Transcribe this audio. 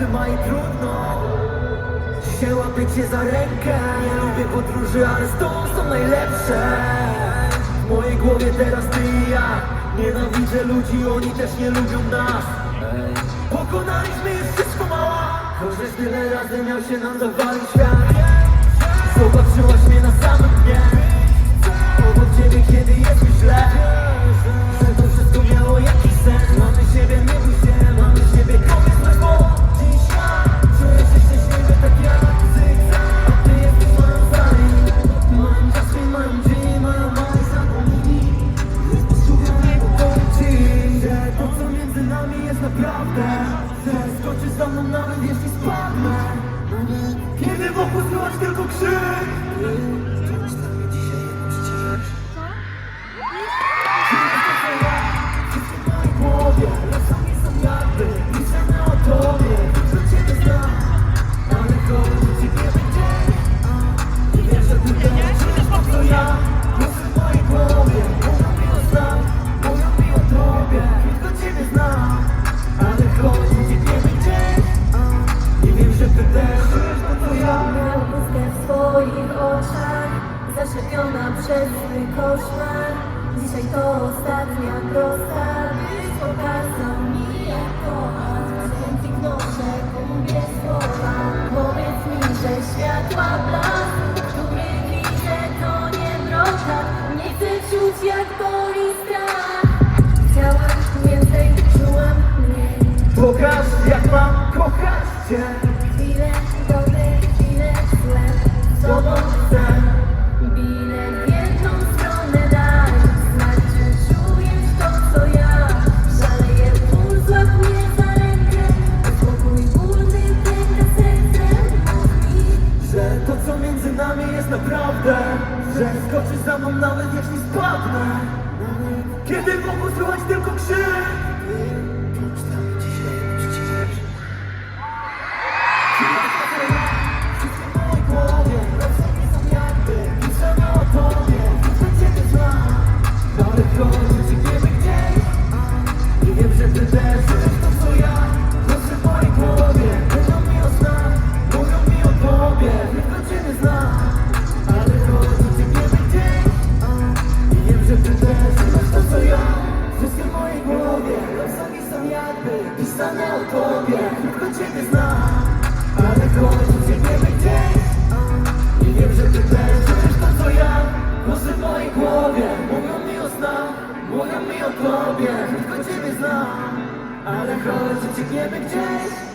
Niestety ma i trudno Się łapie cię za rękę. Nie lubię podróży, ale z tobą są najlepsze. W mojej głowie teraz ty i ja. Nienawidzę ludzi, oni też nie lubią nas. Pokonaliśmy jest wszystko mała. Chociaż tyle razy miał się nam zawalić świat. Zobaczyłaś mnie na samym dnie. mną nawet jeśli spadnę. Kiedy wokół słychać tylko krzyk. oczach Zaszczepiona przez swój koszmar. Dzisiaj to ostatnia prosta. prawdę Że skoczy za mną nawet jeśli spadnę. Kiedy mogą słuchać tylko krzyk? napisane o tobie ciebie znam Ale chodź, nie wiemy I wiem, że ty też to co ja Głosy w mojej głowie Mówią mi o snach Mówią mi o tobie Krótko ciebie znam. Ale chodź, uciekniemy gdzieś.